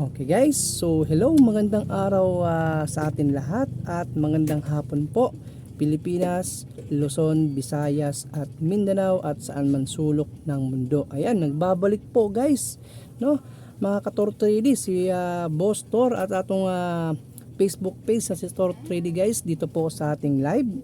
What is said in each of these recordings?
Okay guys, so hello, magandang araw ah, sa atin lahat at magandang hapon po Pilipinas, Luzon, Visayas at Mindanao at saan man sulok ng mundo. Ayan, nagbabalik po guys, no? Mga ka-Tor3D, si ah, Boss Tor at atong ah, Facebook page sa si Tor3D guys dito po sa ating live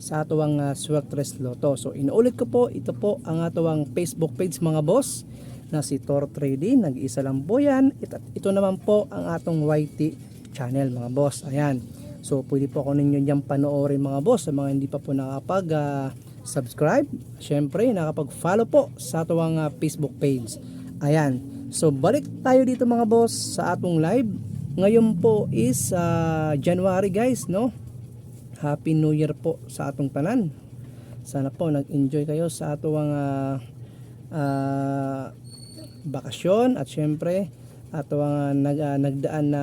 sa atuwang uh, Sweltres Lotto. So inuulit ko po, ito po ang atuwang Facebook page mga boss na si Tor Trading. Nag-isa lang po yan. Ito, ito naman po ang atong YT channel mga boss. Ayan. So pwede po ako ninyo dyan panoorin mga boss sa mga hindi pa po nakapag uh, subscribe. Syempre nakapag follow po sa atuwang uh, Facebook page. Ayan. So balik tayo dito mga boss sa atong live. Ngayon po is uh, January guys no. Happy New Year po sa atong tanan. Sana po nag-enjoy kayo sa atong uh, uh, bakasyon at syempre atong nag, uh, nagdaan na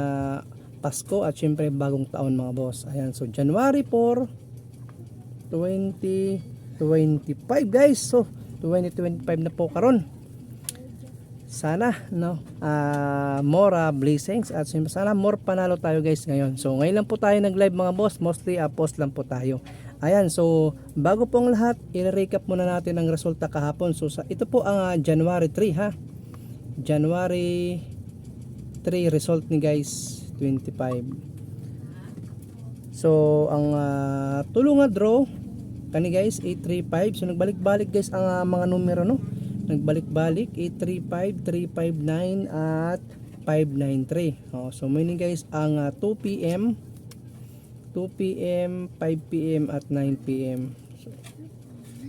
Pasko at syempre bagong taon mga boss. Ayan, so January 4 2025 guys. So 2025 na po karon. Sana no uh, more uh, blessings at syempre sana more panalo tayo guys ngayon. So ngayon lang po tayo nag-live mga boss, mostly uh, post lang po tayo. Ayan, so bago po ang lahat, i-recap muna natin ang resulta kahapon. So sa ito po ang uh, January 3 ha. January 3 result ni guys 25. So ang uh, tulungan draw kani guys 835. So nagbalik-balik guys ang uh, mga numero no nagbalik-balik 835, 359 at 593 oh, so meaning guys ang uh, 2 p.m 2 p.m 5 p.m at 9 p.m so,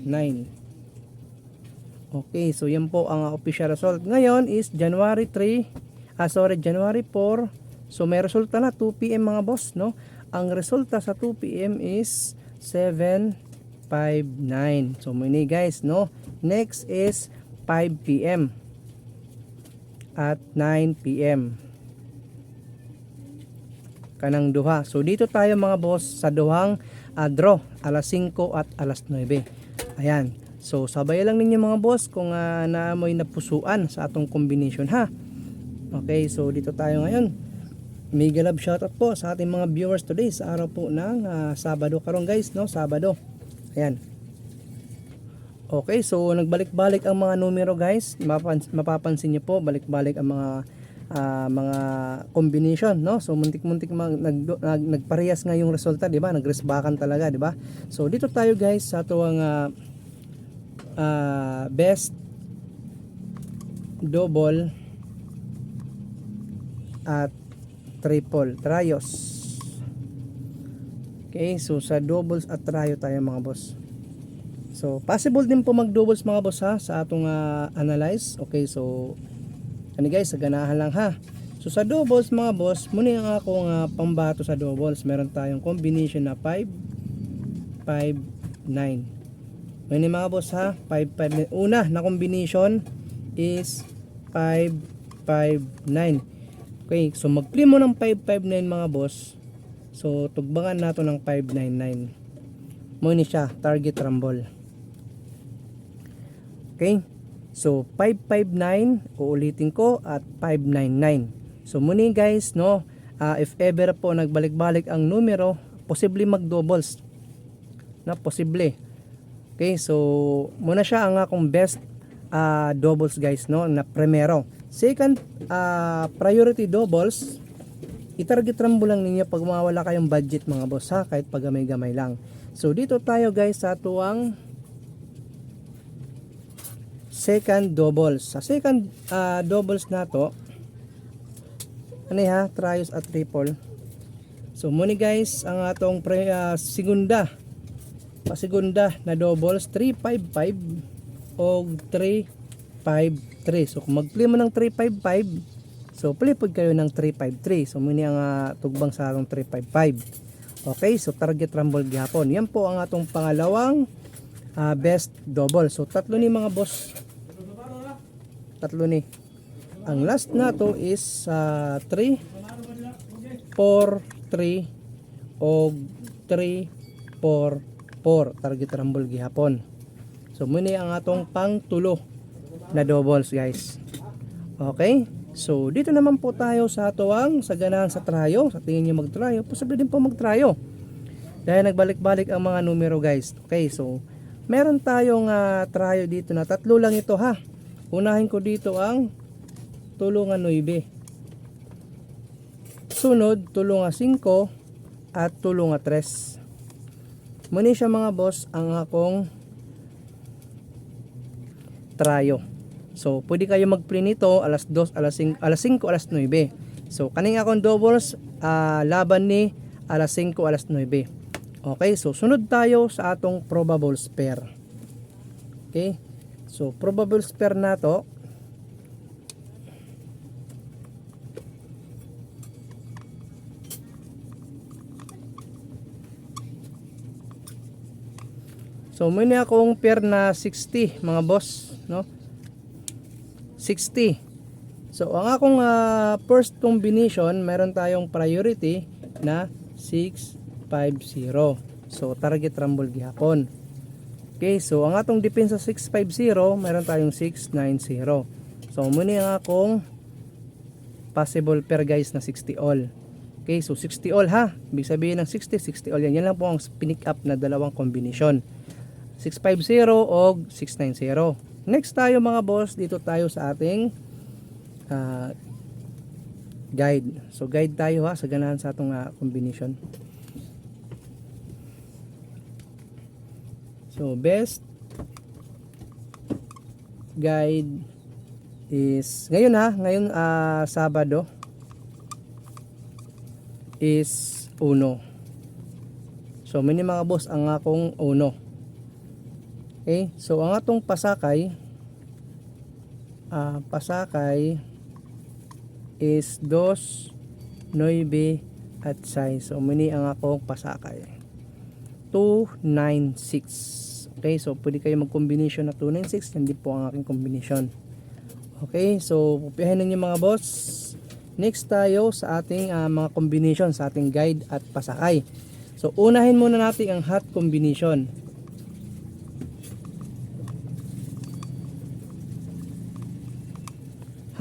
9 okay so yan po ang official result ngayon is January 3 ah sorry January 4 so may resulta na 2 p.m mga boss no ang resulta sa 2 p.m is 759 so many guys no next is 5 p.m. at 9 p.m. kanang duha. So dito tayo mga boss sa duhang uh, draw alas 5 at alas 9. Ayan. So sabay lang ninyo mga boss kung uh, naamoy na pusuan sa atong combination ha. Okay, so dito tayo ngayon. Mega love shoutout po sa ating mga viewers today sa araw po ng uh, Sabado karon guys, no? Sabado. Ayan. Okay, so nagbalik-balik ang mga numero guys. Mapans mapapansin niyo po, balik-balik ang mga uh, mga combination, no? So muntik-muntik mag, nag, nag, nagparehas nga yung resulta, 'di ba? Nagresbakan talaga, 'di ba? So dito tayo guys sa tuwang uh, uh, best double at triple trios. Okay, so sa doubles at trio tayo mga boss. So, possible din po mag-doubles mga boss ha sa atong uh, analyze. Okay, so ano guys, sa ganahan lang ha. So sa doubles mga boss, muna yung akong uh, pambato sa doubles. Meron tayong combination na 5 5 9. Muna mga boss ha, 5 5 Una na combination is 5 5 9. Okay, so mag-play mo ng 5 5 9 mga boss. So tugbangan nato ng 5 9 9. Muna siya, target rumble. Okay? So 559 uulitin ko at 599. So muni guys no, uh, if ever po nagbalik-balik ang numero, posible mag-doubles. Na posible. Okay, so muna siya ang akong best uh, doubles guys no na primero. Second uh, priority doubles itarget rambo lang ninyo pag mawala kayong budget mga boss ha kahit pag gamay-gamay lang. So dito tayo guys sa tuwang second doubles. Sa second uh, doubles na to, ano ha, trios at triple. So muni guys, ang atong pre, uh, segunda, pa segunda na doubles 355 o 353. So kung mag-play mo ng 355, so play pod kayo ng 353. So muni ang uh, tugbang sa atong 355. Okay, so target rumble gihapon. Yan po ang atong pangalawang uh, best double. So tatlo ni mga boss tatlo ni ang last na to is uh, 3 4 3 o 3 4 4 target rumble gihapon so muni ang atong pang tulo na doubles guys okay So, dito naman po tayo sa tuwang sa ganahan sa trayo. Sa tingin nyo mag-trayo, posible din po mag-trayo. Dahil nagbalik-balik ang mga numero guys. Okay, so, meron tayong uh, trayo dito na tatlo lang ito ha. Unahin ko dito ang tulungan 9. Sunod, tulungan 5 at tulungan 3. Muni siya mga boss ang akong trayo. So, pwede kayo mag-print nito alas 2, alas 5, alas 5, alas 9. So, kaning akong doubles, ah, laban ni alas 5, alas 9. Okay, so sunod tayo sa atong probable pair. Okay, so probable pair na to, So, may na akong pair na 60 mga boss, no? 60. So, ang akong ah, first combination, meron tayong priority na 650. So, target rumble gihapon. Okay, so ang atong depensa 650, meron tayong 690. So, muna ang akong possible pair guys na 60 all. Okay, so 60 all ha. Ibig sabihin ng 60, 60 all yan. Yan lang po ang pinick up na dalawang combination. 650 o 690. Next tayo mga boss, dito tayo sa ating ah, guide. So guide tayo ha sa ganahan sa atong ah, combination. So best guide is ngayon ha, ngayon ah, Sabado is uno. So mini mga boss ang akong uno. Okay, so ang atong pasakay ah pasakay is 2 9 at 6. So muni ang akong pasakay. 296. Okay, so pwede kayo mag-combination na 296, hindi po ang aking combination. Okay, so pupihin ninyo mga boss. Next tayo sa ating ah, mga combination sa ating guide at pasakay. So unahin muna natin ang hot combination.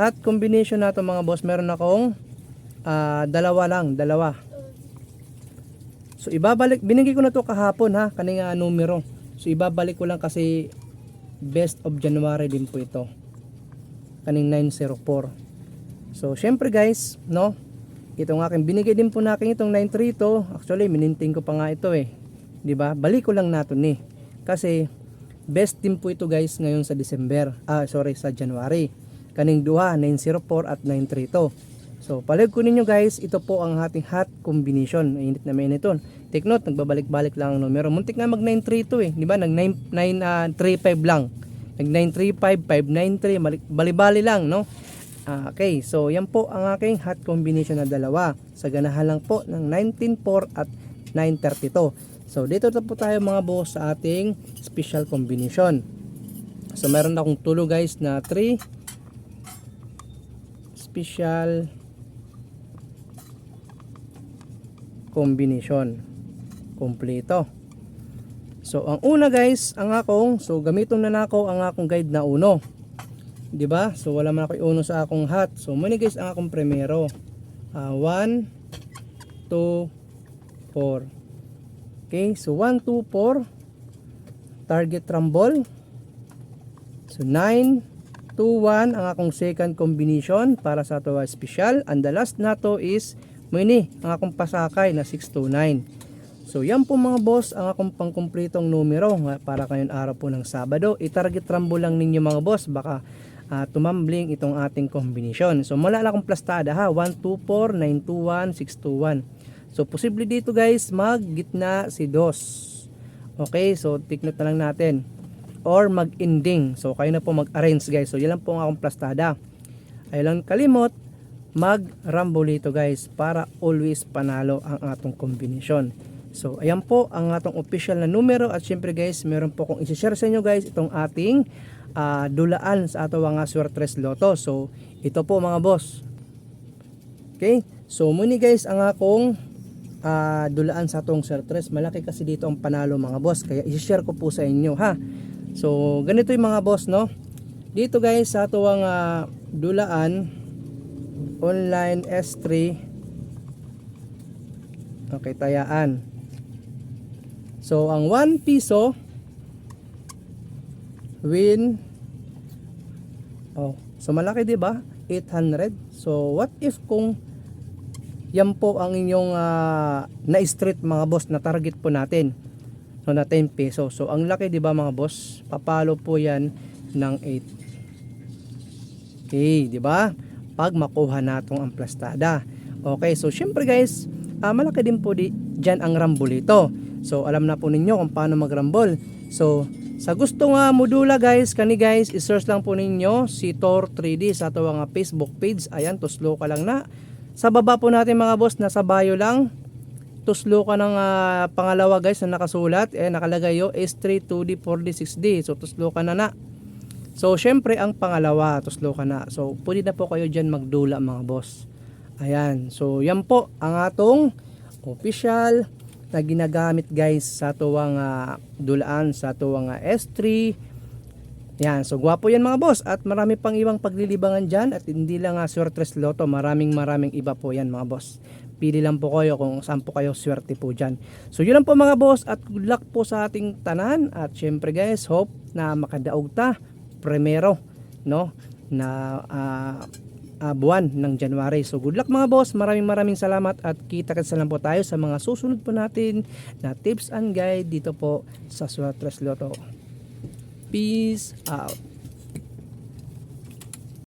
Hot combination na to mga boss, meron akong ah, dalawa lang, dalawa. So ibabalik, binigay ko na to kahapon ha, kaning ah, numero. So ibabalik ko lang kasi best of January din po ito. Kaning 904. So syempre guys, no? Itong aking binigay din po nakin itong 932. Actually, mininting ko pa nga ito eh. ba? Balik ko lang nato ni. Kasi best din po ito guys ngayon sa December. Ah, sorry, sa January. Kaning duha 904 at 932. So, palag ko ninyo guys, ito po ang ating hot combination. Mainit na mainit ito. Take note, nagbabalik-balik lang ang numero. Muntik nga mag 932 eh. Di ba? Nag 935 lang. Nag 935, 593, bali-bali lang, no? Ah, okay, so yan po ang aking hot combination na dalawa. Sa ganahan lang po ng 194 at 932. So, dito na po tayo mga boss sa ating special combination. So, meron akong tulo guys na 3 special combination. Kompleto. So ang una guys ang akong so gamiton na nako ang akong guide na uno. Di ba so wala man ako uno sa akong hat. So muna guys ang akong primero. 1 2 4 okay? So 1 2 4 target rumble. So 9 2 1 ang akong second combination para sa ato special and the last na to is Muni, ang akong pasakay na 629. So yan po mga boss ang akong pangkumpletong numero para kayon araw po ng Sabado. I-target rumble lang ninyo mga boss baka uh, tumambling itong ating combination. So mala lang akong plastada ha 124, 921, 621. So posible dito guys mag gitna si dos. Okay, so take note na lang natin. Or mag-ending. So kayo na po mag-arrange guys. So yan lang po ang akong plastada. Ay lang kalimot mag-rambolito guys para always panalo ang atong combination. So ayan po ang atong official na numero at syempre guys meron po kong isi-share sa inyo guys itong ating uh, dulaan sa ato mga Swertres Lotto. So ito po mga boss. Okay? So muni guys ang akong uh, dulaan sa atong Swertres. Malaki kasi dito ang panalo mga boss kaya isi-share ko po sa inyo ha. So ganito yung mga boss no. Dito guys sa ato ang uh, dulaan online S3 okay tayaan. So ang 1 piso win oh so malaki di ba? 800 so what if kung yan po ang inyong ah, na-street mga boss na target po natin so na 10 peso so ang laki di ba mga boss? Papalo po yan ng 8 okay di ba? Pag makuha natong ang plastada okay so syempre guys ah, malaki din po di dyan ang rambolito so alam na po ninyo kung paano magrambol. So sa gusto nga modula guys, kani guys, i-search lang po ninyo si Tor 3D sa ato nga Facebook page. Ayan, tuslo ka lang na. Sa baba po natin mga boss, nasa bio lang. Tuslo ka ng ah, pangalawa guys na nakasulat. Eh, nakalagay yo S3, 2D, 4D, 6D. So, tuslo ka na na. So, syempre ang pangalawa, tuslo ka na. So, pwede na po kayo dyan magdula mga boss. Ayan. So, yan po ang atong official na ginagamit guys sa tuwang ah, dulaan sa tuwang ah, S3 yan so gwapo yan mga boss at marami pang ibang paglilibangan dyan at hindi lang uh, Swertres Lotto maraming maraming iba po yan mga boss pili lang po kayo kung saan po kayo swerte po dyan so yun lang po mga boss at good luck po sa ating tanan at syempre guys hope na makadaog ta primero no na ah, ah, buwan ng January. So good luck mga boss. Maraming maraming salamat at kita-kits lang po tayo sa mga susunod po natin na tips and guide dito po sa Suatres Lotto. Peace out.